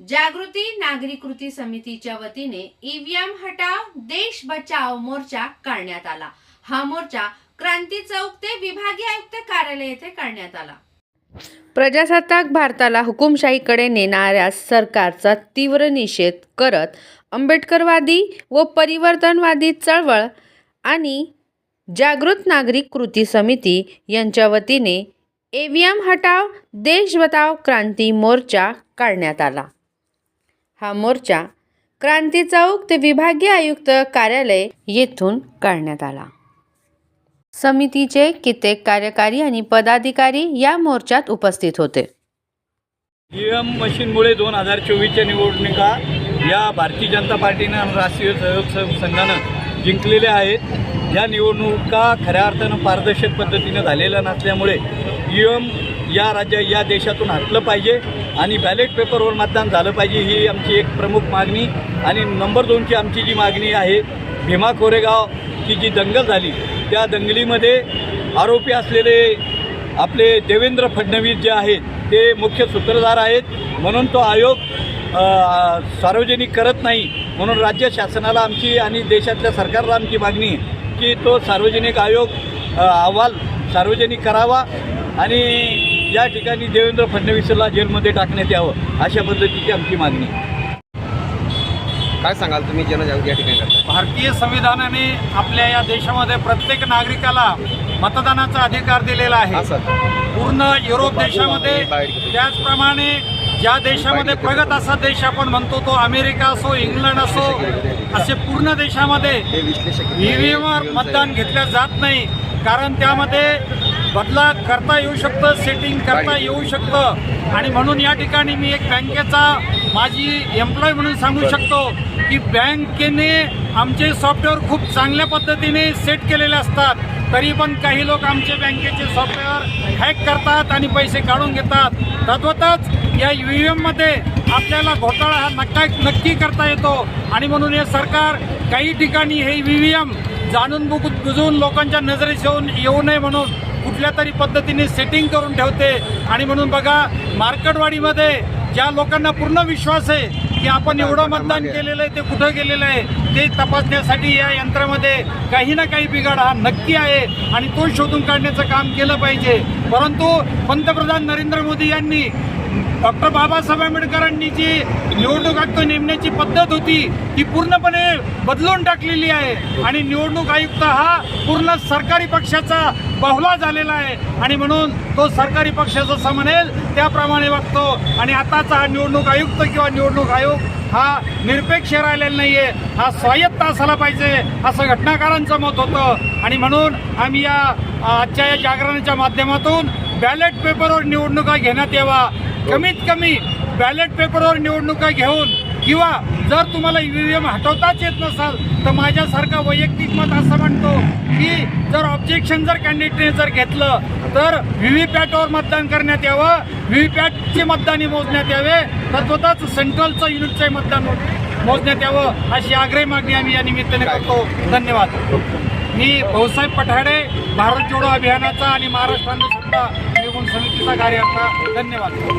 जागृती नागरी कृती समितीच्या वतीने ईव्हीएम हटाव देश बचाव मोर्चा काढण्यात आला. हा मोर्चा क्रांती चौक ते विभागीय आयुक्त कार्यालय येथे काढण्यात आला. प्रजासत्ताक भारताला हुकुमशाहीकडे नेणाऱ्या सरकारचा तीव्र निषेध करत आंबेडकरवादी व परिवर्तनवादी चळवळ आणि जागृत नागरिक कृती समिती यांच्या वतीने एव्हीएम हटाव देश बचाव क्रांती मोर्चा काढण्यात आला. हा मोर्चा क्रांती चौक ते विभागीय आयुक्त कार्यालय येथून काढण्यात आला. समितीचे कित्येक कार्यकारी आणि पदाधिकारी या मोर्चात उपस्थित होते. ईव्हीएम मशीनमुळे दोन हजार चोवीसच्या निवडणुका या भारतीय जनता पार्टीनं आणि राष्ट्रीय सहयोग संघानं जिंकलेल्या आहेत. या निवडणुका खऱ्या अर्थानं पारदर्शक पद्धतीनं झालेल्या नसल्यामुळे ई एम या राज्या या देशातून हटलं पाहिजे. आणि बॅलेट पेपरवर मतदान झालं पाहिजे ही आमची एक प्रमुख मागणी. आणि नंबर दोनची आमची जी मागणी आहे भीमा कोरेगावची जी दंगल झाली त्या दंगलीमध्ये आरोपी असलेले आपले देवेंद्र फडणवीस जे आहेत ते मुख्य सूत्रधार आहेत. म्हणून तो आयोग सार्वजनिक करत नाही. म्हणून राज्य शासनाला आमची आणि देशातल्या सरकारला आमची मागणी की तो सार्वजनिक आयोग अहवाल सार्वजनिक करावा. आणि या ठिकाणी देवेंद्र फडणवीसला जेलमध्ये टाकण्यात यावं अशा पद्धतीची आमची मागणी. काय सांगाल तुम्ही जनजागृती या ठिकाणी करताय? भारतीय संविधानाने आपल्या या देशामध्ये प्रत्येक नागरिकाला मतदानाचा अधिकार दिलेला हा आहे सर. पूर्ण युरोप देशामध्ये त्याचप्रमाणे ज्या देशामध्ये प्रगत असा देश आपण म्हणतो तो अमेरिका असो इंग्लंड असो असे पूर्ण देशामध्ये हे विश्लेषक ईव्हीएमवर मतदान घेतलं जात नाही. कारण त्यामध्ये बदला करता येऊ शकतं सेटिंग करता येऊ शकतं. आणि म्हणून या ठिकाणी मी एक बँकेचा माझी एम्प्लॉय म्हणून सांगू शकतो की बँकेने आमचे सॉफ्टवेअर खूप चांगल्या पद्धतीने सेट केलेले असतात. तरी पण काही लोक आमचे बँकेचे सॉफ्टवेअर हॅक करतात आणि पैसे काढून घेतात. तद्वतच या ई व्ही एममध्ये आपल्याला घोटाळा हा नक्का नक्की करता येतो. आणि म्हणून हे सरकार काही ठिकाणी हे ई व्ही एम जाणून बुक बुजवून लोकांच्या नजरेस येऊन येऊ नये म्हणून कुठल्या तरी पद्धतीने सेटिंग करून ठेवते. आणि म्हणून बघा मार्केटवाडीमध्ये ज्या लोकांना पूर्ण विश्वास आहे की आपण एवढं मतदान केलेलं आहे ते कुठं गेलेलं आहे ते तपासण्यासाठी या यंत्रामध्ये काही ना काही बिघाड हा नक्की आहे. आणि तो शोधून काढण्याचं काम केलं पाहिजे. परंतु पंतप्रधान नरेंद्र मोदी यांनी डॉक्टर बाबासाहेब आंबेडकरांनी जी निवडणूक आयुक्त नेमण्याची पद्धत होती ती पूर्णपणे बदलून टाकलेली आहे. आणि निवडणूक आयुक्त हा पूर्ण सरकारी पक्षाचा बहुला झालेला आहे. आणि म्हणून तो सरकारी पक्ष जसं म्हणेल त्याप्रमाणे वागतो आणि आताचा हा निवडणूक आयुक्त किंवा निवडणूक आयोग हा निरपेक्ष राहिलेला नाही आहे हा स्वायत्त असायला पाहिजे असं घटनाकारांचं मत होतं. आणि म्हणून आम्ही या आजच्या या जागरणाच्या माध्यमातून बॅलेट पेपरवर निवडणुका घेण्यात यावा. कमीत कमी बॅलेट पेपरवर निवडणुका घेऊन किंवा जर तुम्हाला ई व्ही एम हटवताच येत नसाल तर माझ्यासारखा वैयक्तिक मत असं म्हणतो की जर ऑब्जेक्शन जर कॅन्डिडेटने जर घेतलं तर व्ही व्ही पॅटवर मतदान करण्यात यावं व्ही व्ही पॅटचे मतदानी मोजण्यात यावे तद्वतच सेंट्रलचं युनिटचे मतदान मोजण्यात यावं अशी आग्रही मागणी आम्ही या निमित्ताने करतो. धन्यवाद. मी भाऊसाहेब पठाडे भारत जोडो अभियानाचा आणि महाराष्ट्रानं सुद्धा निवडून समितीचा कार्यकर्ता. धन्यवाद.